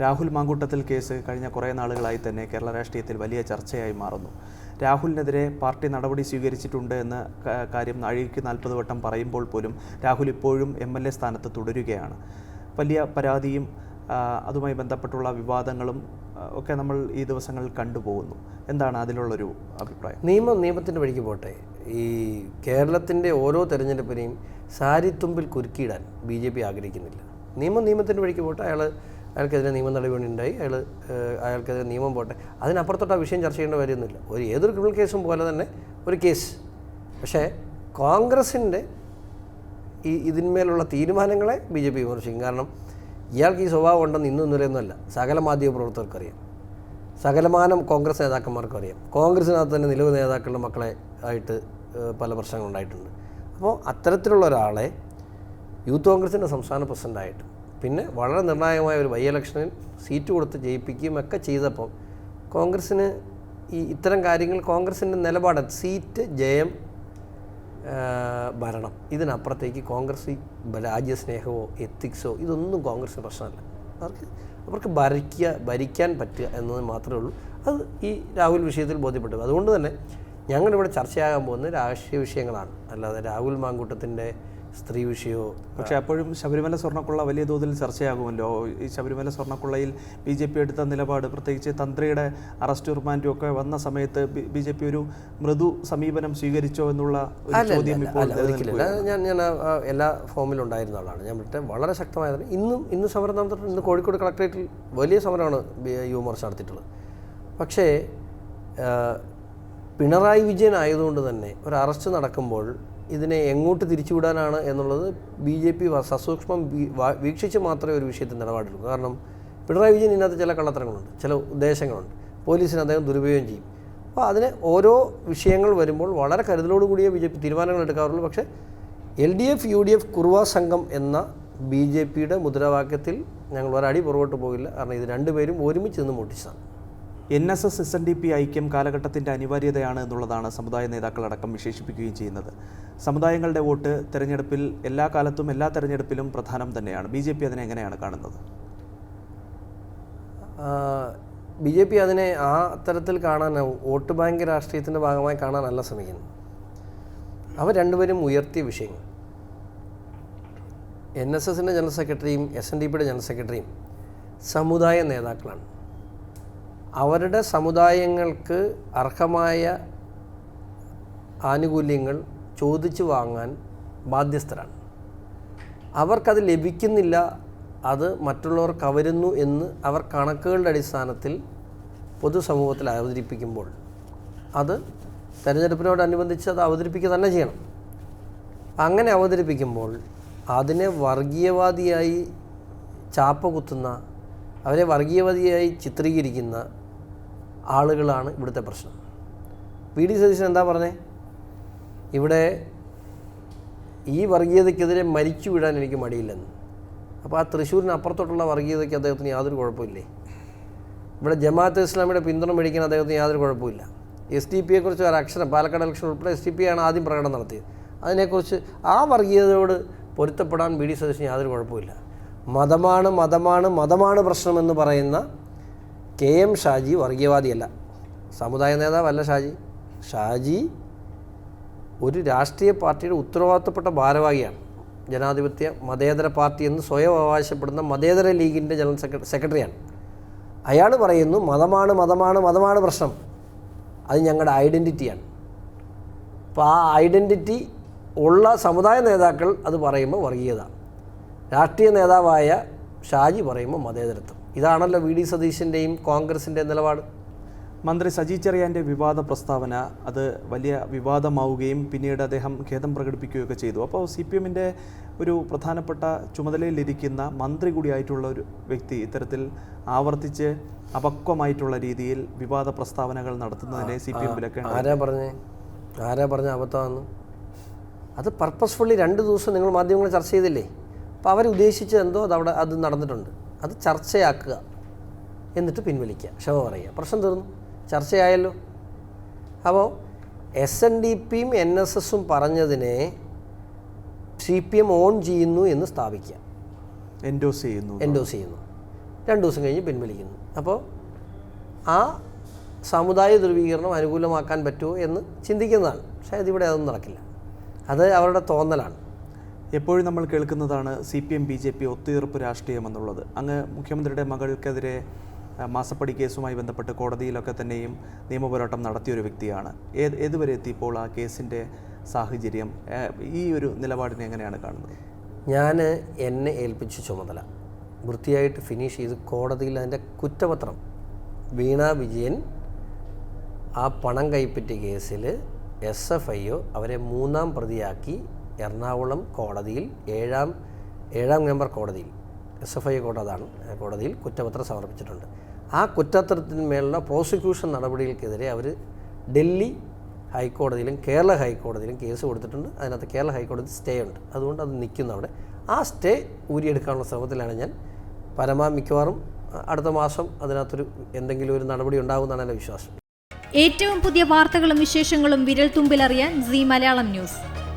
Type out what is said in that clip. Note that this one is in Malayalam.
രാഹുൽ മാങ്കൂട്ടത്തിൽ കേസ് കഴിഞ്ഞ കുറേ നാളുകളായി തന്നെ കേരള രാഷ്ട്രീയത്തിൽ വലിയ ചർച്ചയായി മാറുന്നു. രാഹുലിനെതിരെ പാർട്ടി നടപടി സ്വീകരിച്ചിട്ടുണ്ട് എന്ന കാര്യം നാഴികയ്ക്ക് നാൽപ്പത് വട്ടം പറയുമ്പോൾ പോലും രാഹുൽ ഇപ്പോഴും എം എൽ എ സ്ഥാനത്ത് തുടരുകയാണ്. വലിയ പരാതിയും അതുമായി ബന്ധപ്പെട്ടുള്ള വിവാദങ്ങളും ഒക്കെ നമ്മൾ ഈ ദിവസങ്ങളിൽ കണ്ടുപോകുന്നു. എന്താണ് അതിലുള്ളൊരു അഭിപ്രായം? നിയമം നിയമത്തിന്റെ വഴിക്ക് പോട്ടെ. ഈ കേരളത്തിന്റെ ഓരോ തെരഞ്ഞെടുപ്പിനെയും സാരിത്തുമ്പിൽ കുരുക്കിയിടാൻ ബി ജെ പി ആഗ്രഹിക്കുന്നില്ല. നിയമം നിയമത്തിന്റെ വഴിക്ക് പോട്ടെ. അയാൾ അയാൾക്കെതിരെ നിയമ നടപടി ഉണ്ടായി അയാൾ അയാൾക്കെതിരെ നിയമം പോട്ടെ. അതിനപ്പുറത്തോട്ട് ആ വിഷയം ചർച്ച ചെയ്യേണ്ട കാര്യമൊന്നുമില്ല. ഒരു ഏതൊരു ക്രിമിനൽ കേസും പോലെ തന്നെ ഒരു കേസ്. പക്ഷേ കോൺഗ്രസിന്റെ ഈ ഇതിന്മേലുള്ള തീരുമാനങ്ങളെ ബി ജെ പി വിമർശിക്കും. കാരണം ഇയാൾക്ക് ഈ സ്വഭാവം ഉണ്ടെന്ന് ഇന്നും ഇന്നലെയൊന്നുമല്ല സകല മാധ്യമ പ്രവർത്തകർക്കറിയാം. സകലമാനം കോൺഗ്രസ് നേതാക്കന്മാർക്കും അറിയാം കോൺഗ്രസിനകത്ത് തന്നെ നിലവ് നേതാക്കളുടെ മക്കളെ ആയിട്ട് പല പ്രശ്നങ്ങളുണ്ടായിട്ടുണ്ട്. അപ്പോൾ അത്തരത്തിലുള്ള ഒരാളെ യൂത്ത് കോൺഗ്രസിന്റെ സംസ്ഥാന പ്രസിഡന്റായിട്ട് പിന്നെ വളരെ നിർണായകമായ ഒരു ബൈ ഇലക്ഷനിൽ സീറ്റ് കൊടുത്ത് ജയിപ്പിക്കുകയും ഒക്കെ ചെയ്തപ്പം കോൺഗ്രസ്സിന് ഈ ഇത്തരം കാര്യങ്ങൾ കോൺഗ്രസിന്റെ നിലപാട് സീറ്റ് ജയം ഭരണം ഇതിനപ്പുറത്തേക്ക് കോൺഗ്രസ് രാജ്യസ്നേഹമോ എത്തിക്സോ ഇതൊന്നും കോൺഗ്രസിന് പ്രശ്നമല്ല. അവർക്ക് അവർക്ക് ഭരിക്കുക ഭരിക്കാൻ പറ്റുക എന്നത് മാത്രമേ ഉള്ളൂ. അത് ഈ രാഹുൽ വിഷയത്തിൽ ബോധ്യപ്പെട്ടു. അതുകൊണ്ട് തന്നെ ഞങ്ങളിവിടെ ചർച്ചയാകാൻ പോകുന്ന രാഷ്ട്രീയ വിഷയങ്ങളാണ്. അല്ലാതെ രാഹുൽ മാങ്കൂട്ടത്തിന്റെ സ്ത്രീ വിഷയമോ പക്ഷേ അപ്പോഴും ശബരിമല സ്വർണക്കുള്ള വലിയ തോതിൽ ചർച്ചയാകുമല്ലോ. ഈ ശബരിമല സ്വർണക്കുള്ളയിൽ ബി ജെ പി എടുത്ത നിലപാട് പ്രത്യേകിച്ച് തന്ത്രിയുടെ അറസ്റ്റ് റിമാൻഡും ഒക്കെ വന്ന സമയത്ത് ബി ജെ പി ഒരു മൃദു സമീപനം സ്വീകരിച്ചോ എന്നുള്ള ചോദ്യം ഇപ്പോൾ ഞാൻ ഞാൻ എല്ലാ ഫോമിലും ഉണ്ടായിരുന്ന ആളാണ്. ഞാൻ മറ്റേ വളരെ ശക്തമായതാണ് ഇന്നും ഇന്ന് സമരം നടന്നിട്ടുണ്ട്. ഇന്ന് കോഴിക്കോട് കളക്ടറേറ്റിൽ വലിയ സമരമാണ് യുവമോർച്ച നടത്തിയിട്ടുള്ളത്. പക്ഷേ പിണറായി വിജയൻ ആയതുകൊണ്ട് തന്നെ ഒരു അറസ്റ്റ് നടക്കുമ്പോൾ ഇതിനെ എങ്ങോട്ട് തിരിച്ചുവിടാനാണ് എന്നുള്ളത് ബി ജെ പി സസൂക്ഷ്മം വീക്ഷിച്ച് മാത്രമേ ഒരു വിഷയത്തിൽ നിലപാടുള്ളൂ. കാരണം പിണറായി വിജയൻ ഇതിനകത്ത് ചില കള്ളത്തരങ്ങളുണ്ട് ചില ഉദ്ദേശങ്ങളുണ്ട്. പോലീസിന് അദ്ദേഹം ദുരുപയോഗം ചെയ്യും. അപ്പോൾ അതിന് ഓരോ വിഷയങ്ങൾ വരുമ്പോൾ വളരെ കരുതലോടു കൂടിയേ ബി ജെ പി തീരുമാനങ്ങൾ എടുക്കാറുള്ളൂ. പക്ഷേ L D F U D F Kuruva സംഘം എന്ന ബി ജെ പിയുടെ മുദ്രാവാക്യത്തിൽ ഞങ്ങൾ ഒരടി പുറകോട്ട് പോകില്ല. കാരണം ഇത് രണ്ടുപേരും ഒരുമിച്ച് നിന്ന് മുട്ടിച്ചതാണ് N S S S N D P ഐക്യം കാലഘട്ടത്തിന്റെ അനിവാര്യതയാണ് എന്നുള്ളതാണ് സമുദായ നേതാക്കളടക്കം വിശേഷിപ്പിക്കുകയും ചെയ്യുന്നത്. സമുദായങ്ങളുടെ വോട്ട് തെരഞ്ഞെടുപ്പിൽ എല്ലാ കാലത്തും എല്ലാ തെരഞ്ഞെടുപ്പിലും പ്രധാനം തന്നെയാണ്. ബി ജെ പി അതിനെ എങ്ങനെയാണ് കാണുന്നത്? ബി ജെ പി അതിനെ ആ തരത്തിൽ കാണാൻ വോട്ട് ബാങ്ക് രാഷ്ട്രീയത്തിന്റെ ഭാഗമായി കാണാനല്ല ശ്രമിക്കുന്നത്. അവർ രണ്ടുപേരും ഉയർത്തിയ വിഷയങ്ങൾ. എൻ എസ് എസിന്റെ ജനറൽ സെക്രട്ടറിയും എസ് എൻ ഡി പിയുടെ ജനറൽ സെക്രട്ടറിയും സമുദായ നേതാക്കളാണ്. അവരുടെ സമുദായങ്ങൾക്ക് അർഹമായ ആനുകൂല്യങ്ങൾ ചോദിച്ചു വാങ്ങാൻ ബാധ്യസ്ഥരാണ്. അവർക്കത് ലഭിക്കുന്നില്ല അത് മറ്റുള്ളവർ കവരുന്നു എന്ന് അവർ കണക്കുകളുടെ അടിസ്ഥാനത്തിൽ പൊതുസമൂഹത്തിൽ അവതരിപ്പിക്കുമ്പോൾ അത് തെരഞ്ഞെടുപ്പിനോടനുബന്ധിച്ച് അത് അവതരിപ്പിക്കുക തന്നെ ചെയ്യണം. അങ്ങനെ അവതരിപ്പിക്കുമ്പോൾ അതിനെ വർഗീയവാദിയായി ചാപ്പ കുത്തുന്ന അവരെ വർഗീയവാദിയായി ചിത്രീകരിക്കുന്ന ആളുകളാണ് ഇവിടുത്തെ പ്രശ്നം. പി. ഡി. സതീശൻ എന്താ പറഞ്ഞേ? ഇവിടെ ഈ വർഗീയതയ്ക്കെതിരെ മരിച്ചു വിടാൻ എനിക്ക് മടിയില്ലെന്ന്. അപ്പോൾ ആ തൃശ്ശൂരിന് അപ്പുറത്തോട്ടുള്ള വർഗീയതയ്ക്ക് അദ്ദേഹത്തിന് യാതൊരു കുഴപ്പമില്ലേ? ഇവിടെ ജമാഅത്ത് ഇസ്ലാമിയുടെ പിന്തുണ മേടിക്കാൻ അദ്ദേഹത്തിന് യാതൊരു കുഴപ്പമില്ല. എസ് ഡി യെക്കുറിച്ച് ഒരു അക്ഷരം പാലക്കാട് ഇലക്ഷൻ ഉൾപ്പെടെ എസ് ഡി പി ആണ് ആദ്യം പ്രകടനം നടത്തിയത്. അതിനെക്കുറിച്ച് ആ വർഗീയതയോട് പൊരുത്തപ്പെടാൻ ബി ഡി. സതീശന് യാതൊരു കുഴപ്പമില്ല. മതമാണ് മതമാണ് മതമാണ് പ്രശ്നമെന്ന് പറയുന്ന കെ എം ഷാജി വർഗീയവാദിയല്ല. സമുദായ നേതാവല്ല ഷാജി. ഷാജി ഒരു രാഷ്ട്രീയ പാർട്ടിയുടെ ഉത്തരവാദിത്തപ്പെട്ട ഭാരവാഹിയാണ്. ജനാധിപത്യ മതേതര പാർട്ടി എന്ന് സ്വയം അവകാശപ്പെടുന്ന മതേതര ലീഗിന്റെ ജനറൽ സെക്രട്ടറി സെക്രട്ടറിയാണ്. അയാൾ പറയുന്നു മതമാണ് മതമാണ് മതമാണ് പ്രശ്നം. അത് ഞങ്ങളുടെ ഐഡന്റിറ്റിയാണ് അപ്പോൾ ആ ഐഡന്റിറ്റി ഉള്ള സമുദായ നേതാക്കൾ അത് പറയുമ്പോൾ വർഗീയത. രാഷ്ട്രീയ നേതാവായ ഷാജി പറയുമ്പോൾ മതേതരത്വം. ഇതാണല്ലോ വി ഡി സതീശന്റെയും കോൺഗ്രസിന്റെ നിലപാട്. മന്ത്രി സജി ചെറിയാന്റെ വിവാദ പ്രസ്താവന അത് വലിയ വിവാദമാവുകയും പിന്നീട് അദ്ദേഹം ഖേദം പ്രകടിപ്പിക്കുകയൊക്കെ ചെയ്തു. അപ്പോൾ സി പി എമ്മിന്റെ ഒരു പ്രധാനപ്പെട്ട ചുമതലയിലിരിക്കുന്ന മന്ത്രി കൂടിയായിട്ടുള്ള ഒരു വ്യക്തി ഇത്തരത്തിൽ ആവർത്തിച്ച് അപക്വമായിട്ടുള്ള രീതിയിൽ വിവാദ പ്രസ്താവനകൾ നടത്തുന്നതിനെ സി പി എം വിലക്കേണ്ട ആരാ പറഞ്ഞേ? ആരാ പറഞ്ഞ അബദ്ധമാണെന്ന് അത് പർപ്പസ്ഫുള്ളി രണ്ട് ദിവസം നിങ്ങൾ മാധ്യമങ്ങൾ ചർച്ച ചെയ്തില്ലേ? അപ്പോൾ അവരുദ്ദേശിച്ചത് എന്തോ അത് അവിടെ അത് നടന്നിട്ടുണ്ട്. അത് ചർച്ചയാക്കുക എന്നിട്ട് പിൻവലിക്കുക. ക്ഷമ പറയുക. പ്രശ്നം തീർന്നു. ചർച്ചയായല്ലോ. അപ്പോൾ എസ് എൻ ഡി പിയും എൻ എസ് എസും പറഞ്ഞതിനെ സി പി എം ഓൺ ചെയ്യുന്നു എന്ന് സ്ഥാപിക്കുക. എൻഡോസ് ചെയ്യുന്നു. എൻഡോസ് ചെയ്യുന്നു. രണ്ട് ദിവസം കഴിഞ്ഞ് പിൻവലിക്കുന്നു. അപ്പോൾ ആ സമുദായ ധ്രുവീകരണം അനുകൂലമാക്കാൻ പറ്റുമോ എന്ന് ചിന്തിക്കുന്നതാണ്. പക്ഷേ അതിവിടെ അതൊന്നും നടക്കില്ല. അത് അവരുടെ തോന്നലാണ്. എപ്പോഴും നമ്മൾ കേൾക്കുന്നതാണ് C P M B J P ഒത്തുതീർപ്പ് രാഷ്ട്രീയം എന്നുള്ളത് അങ്ങ് മുഖ്യമന്ത്രിയുടെ മകൾക്കെതിരെ മാസപ്പടി കേസുമായി ബന്ധപ്പെട്ട് കോടതിയിലൊക്കെ തന്നെയും നിയമപോരാട്ടം നടത്തിയൊരു വ്യക്തിയാണ്. ഏത് ഏതുവരെ എത്തിയപ്പോൾ ആ കേസിന്റെ സാഹചര്യം? ഈ ഒരു നിലപാടിനെ എങ്ങനെയാണ് കാണുന്നത്? ഞാൻ എന്നെ ഏൽപ്പിച്ച ചുമതല. വൃത്തിയായിട്ട് ഫിനിഷ് ചെയ്ത് കോടതിയിൽ അതിന്റെ കുറ്റപത്രം. വീണ വിജയൻ ആ പണം കൈപ്പറ്റിയ കേസിൽ എസ് എഫ് ഐ ഒ അവരെ മൂന്നാം പ്രതിയാക്കി എറണാകുളം കോടതിയിൽ ഏഴാം ഏഴാം നമ്പർ കോടതിയിൽ എസ് എഫ് ഐ കോടതി അതാണ് കോടതിയിൽ കുറ്റപത്രം സമർപ്പിച്ചിട്ടുണ്ട്. ആ കുറ്റപത്രത്തിന്മേലുള്ള പ്രോസിക്യൂഷൻ നടപടികൾക്കെതിരെ അവർ ഡൽഹി ഹൈക്കോടതിയിലും കേരള ഹൈക്കോടതിയിലും കേസ് കൊടുത്തിട്ടുണ്ട്. അതിനകത്ത് കേരള ഹൈക്കോടതി സ്റ്റേ ഉണ്ട്. അതുകൊണ്ട് അത് നിൽക്കുന്നു അവിടെ. ആ സ്റ്റേ ഊരിയെടുക്കാനുള്ള ശ്രമത്തിലാണ് ഞാൻ പരമാ മിക്കവാറും അടുത്ത മാസം അതിനകത്തൊരു എന്തെങ്കിലും ഒരു നടപടി ഉണ്ടാകുമെന്നാണ് എന്റെ വിശ്വാസം. ഏറ്റവും പുതിയ വാർത്തകളും വിശേഷങ്ങളും വിരൽ തുമ്പിലറിയാൻ സി മലയാളം ന്യൂസ്.